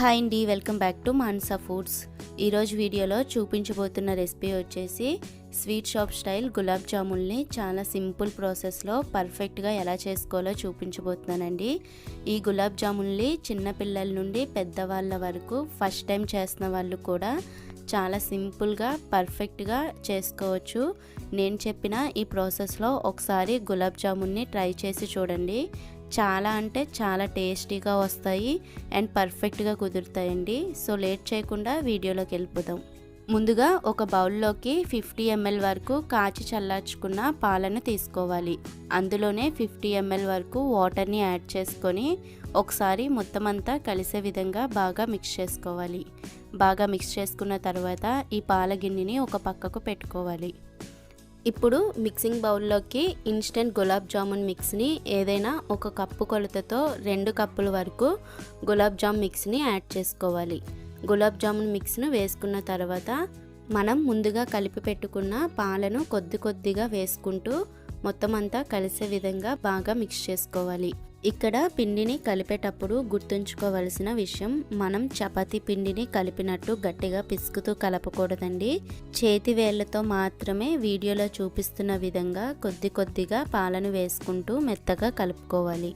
Hi అండి welcome back to Mansa foods. ఈరోజు వీడియోలో చూపించబోతున్న రెసిపీ వచ్చేసి స్వీట్ షాప్ స్టైల్ గులాబ్ జాముల్ని చాలా సింపుల్ ప్రాసెస్లో పర్ఫెక్ట్గా ఎలా చేసుకోవాలో చూపించబోతున్నానండి. ఈ గులాబ్ జాముల్ని చిన్నపిల్లల నుండి పెద్దవాళ్ళ వరకు ఫస్ట్ టైం చేస్తున్న వాళ్ళు కూడా చాలా సింపుల్గా పర్ఫెక్ట్గా చేసుకోవచ్చు. నేను చెప్పిన ఈ ప్రాసెస్లో ఒకసారి గులాబ్ జామున్ని ట్రై చేసి చూడండి. చాలా అంటే చాలా టేస్టీగా వస్తాయి అండ్ పర్ఫెక్ట్గా కుదురుతాయండి. సో లేట్ చేయకుండా వీడియోలోకి వెళ్ళిపోదాం. ముందుగా ఒక బౌల్లోకి ఫిఫ్టీ ఎంఎల్ వరకు కాచి చల్లార్చుకున్న పాలను తీసుకోవాలి. అందులోనే ఫిఫ్టీ ఎంఎల్ వరకు వాటర్ని యాడ్ చేసుకొని ఒకసారి మొత్తం అంతా కలిసే విధంగా బాగా మిక్స్ చేసుకోవాలి. బాగా మిక్స్ చేసుకున్న తర్వాత ఈ పాల గిన్నెని ఒక పక్కకు పెట్టుకోవాలి. ఇప్పుడు మిక్సింగ్ బౌల్లోకి ఇన్స్టెంట్ గులాబ్ జామున్ మిక్స్ని ఏదైనా ఒక కప్పు కొలతతో రెండు కప్పుల వరకు గులాబ్ జామ్ మిక్స్ని యాడ్ చేసుకోవాలి. గులాబ్ జామున్ మిక్స్ను వేసుకున్న తర్వాత మనం ముందుగా కలిపి పెట్టుకున్న పాలను కొద్ది కొద్దిగా వేసుకుంటూ మొత్తం అంతా కలిసే విధంగా బాగా మిక్స్ చేసుకోవాలి. ఇక్కడ పిండిని కలిపేటప్పుడు గుర్తుంచుకోవలసిన విషయం మనం చపాతి పిండిని కలిపినట్టు గట్టిగా పిసుకుతూ కలపకూడదండి. చేతి వేళ్ళతో మాత్రమే వీడియోలో చూపిస్తున్న విధంగా కొద్ది కొద్దిగా పాలను వేసుకుంటూ మెత్తగా కలుపుకోవాలి.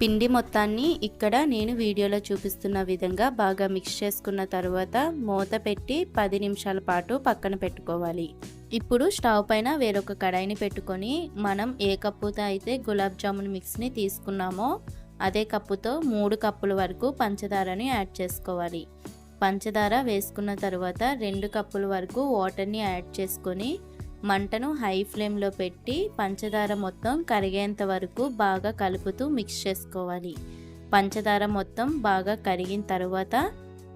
పిండి మొత్తాన్ని ఇక్కడ నేను వీడియోలో చూపిస్తున్న విధంగా బాగా మిక్స్ చేసుకున్న తర్వాత మూత పెట్టి పది నిమిషాల పాటు పక్కన పెట్టుకోవాలి. ఇప్పుడు స్టవ్ పైన వేరొక కడాయిని పెట్టుకొని మనం ఏ కప్పుతో అయితే గులాబ్ జామున్ మిక్స్ని తీసుకున్నామో అదే కప్పుతో మూడు కప్పుల వరకు పంచదారని యాడ్ చేసుకోవాలి. పంచదార వేసుకున్న తర్వాత రెండు కప్పుల వరకు వాటర్ని యాడ్ చేసుకొని మంటను హై ఫ్లేమ్లో పెట్టి పంచదార మొత్తం కరిగేంత వరకు బాగా కలుపుతూ మిక్స్ చేసుకోవాలి. పంచదార మొత్తం బాగా కరిగిన తర్వాత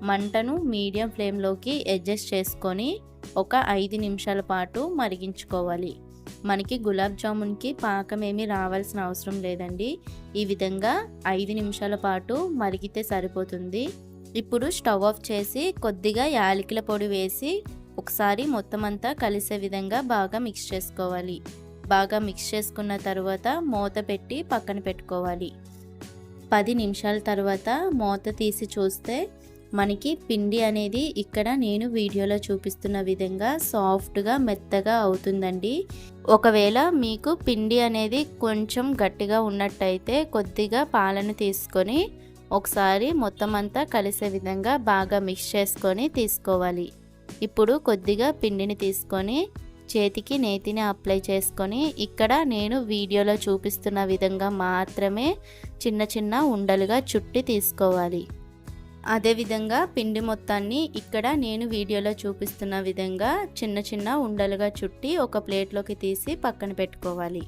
మంటను మీడియం ఫ్లేమ్లోకి అడ్జస్ట్ చేసుకొని ఒక ఐదు నిమిషాల పాటు మరిగించుకోవాలి. మనకి గులాబ్ జామున్కి పాకం ఏమీ రావాల్సిన అవసరం లేదండి. ఈ విధంగా ఐదు నిమిషాల పాటు మరిగితే సరిపోతుంది. ఇప్పుడు స్టవ్ ఆఫ్ చేసి కొద్దిగా యాలకుల పొడి వేసి ఒకసారి మొత్తం అంతా కలిసే విధంగా బాగా మిక్స్ చేసుకోవాలి. బాగా మిక్స్ చేసుకున్న తర్వాత మూత పెట్టి పక్కన పెట్టుకోవాలి. పది నిమిషాల తర్వాత మూత తీసి చూస్తే మనకి పిండి అనేది ఇక్కడ నేను వీడియోలో చూపిస్తున్న విధంగా సాఫ్ట్గా మెత్తగా అవుతుందండి. ఒకవేళ మీకు పిండి అనేది కొంచెం గట్టిగా ఉన్నట్టయితే కొద్దిగా పాలను తీసుకొని ఒకసారి మొత్తం అంతా కలిసే విధంగా బాగా మిక్స్ చేసుకొని తీసుకోవాలి. ఇప్పుడు కొద్దిగా పిండిని తీసుకొని చేతికి నేతిని అప్లై చేసుకొని ఇక్కడ నేను వీడియోలో చూపిస్తున్న విధంగా మాత్రమే చిన్న చిన్న ఉండలుగా చుట్టి తీసుకోవాలి. అదేవిధంగా పిండి మొత్తాన్ని ఇక్కడ నేను వీడియోలో చూపిస్తున్న విధంగా చిన్న చిన్న ఉండలుగా చుట్టి ఒక ప్లేట్లోకి తీసి పక్కన పెట్టుకోవాలి.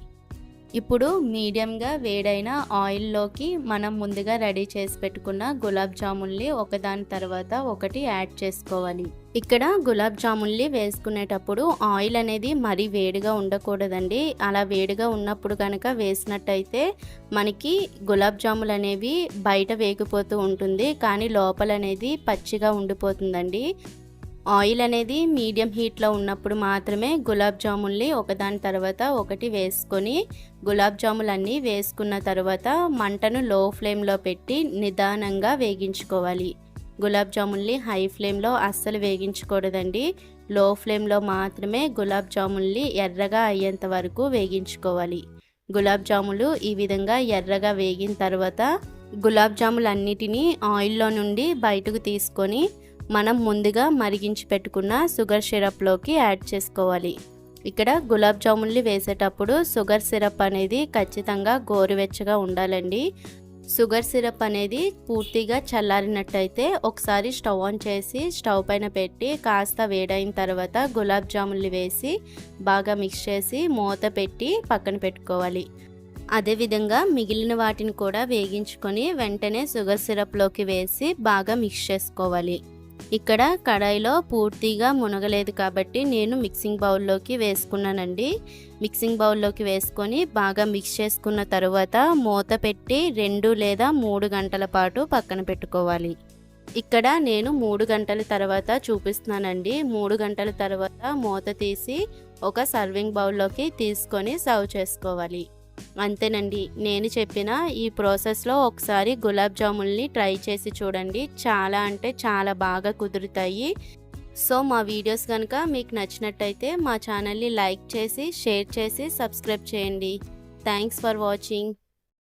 ఇప్పుడు మీడియంగా వేడైన ఆయిల్లోకి మనం ముందుగా రెడీ చేసి పెట్టుకున్న గులాబ్ జాముల్ని ఒకదాని తర్వాత ఒకటి యాడ్ చేసుకోవాలి. ఇక్కడ గులాబ్ జాముల్ని వేసుకునేటప్పుడు ఆయిల్ అనేది మరీ వేడిగా ఉండకూడదండి. అలా వేడిగా ఉన్నప్పుడు కనుక వేసినట్టయితే మనకి గులాబ్ జాములు అనేవి బయట వేగిపోతూ ఉంటుంది. కానీ లోపల అనేది పచ్చిగా ఉండిపోతుందండి. ఆయిల్ అనేది మీడియం హీట్లో ఉన్నప్పుడు మాత్రమే గులాబ్ జాముల్ని ఒకదాని తర్వాత ఒకటి వేసుకొని గులాబ్ జాములన్నీ వేసుకున్న తర్వాత మంటను లో ఫ్లేమ్లో పెట్టి నిదానంగా వేగించుకోవాలి. గులాబ్ జాముల్ని హై ఫ్లేమ్లో అస్సలు వేగించకూడదండి. లో ఫ్లేమ్లో మాత్రమే గులాబ్ జాముల్ని ఎర్రగా అయ్యేంత వరకు వేగించుకోవాలి. గులాబ్ జాములు ఈ విధంగా ఎర్రగా వేగిన తర్వాత గులాబ్ జాములన్నిటినీ ఆయిల్లో నుండి బయటకు తీసుకొని మనం ముందుగా మరిగించి పెట్టుకున్న షుగర్ సిరప్లోకి యాడ్ చేసుకోవాలి. ఇక్కడ గులాబ్ జామున్లు వేసేటప్పుడు షుగర్ సిరప్ అనేది ఖచ్చితంగా గోరువెచ్చగా ఉండాలండి. షుగర్ సిరప్ అనేది పూర్తిగా చల్లారినట్టయితే ఒకసారి స్టవ్ ఆన్ చేసి స్టవ్ పైన పెట్టి కాస్త వేడైన తర్వాత గులాబ్ జామున్లు వేసి బాగా మిక్స్ చేసి మూత పెట్టి పక్కన పెట్టుకోవాలి. అదేవిధంగా మిగిలిన వాటిని కూడా వేగించుకొని వెంటనే షుగర్ సిరప్లోకి వేసి బాగా మిక్స్ చేసుకోవాలి. ఇక్కడ కడాయిలో పూర్తిగా మునగలేదు కాబట్టి నేను మిక్సింగ్ బౌల్లోకి వేసుకున్నానండి. మిక్సింగ్ బౌల్లోకి వేసుకొని బాగా మిక్స్ చేసుకున్న తర్వాత మూత పెట్టి రెండు లేదా మూడు గంటల పాటు పక్కన పెట్టుకోవాలి. ఇక్కడ నేను మూడు గంటల తర్వాత చూపిస్తున్నానండి. మూడు గంటల తర్వాత మూత తీసి ఒక సర్వింగ్ బౌల్లోకి తీసుకొని సర్వ్ చేసుకోవాలి. అంతేనండి. నేను చెప్పిన ఈ ప్రాసెస్లో ఒకసారి గులాబ్ జాముల్ని ట్రై చేసి చూడండి. చాలా అంటే చాలా బాగా కుదురుతాయి. సో మా వీడియోస్ కనుక మీకు నచ్చినట్టయితే మా ఛానల్ని లైక్ చేసి షేర్ చేసి సబ్స్క్రైబ్ చేయండి. Thanks for watching.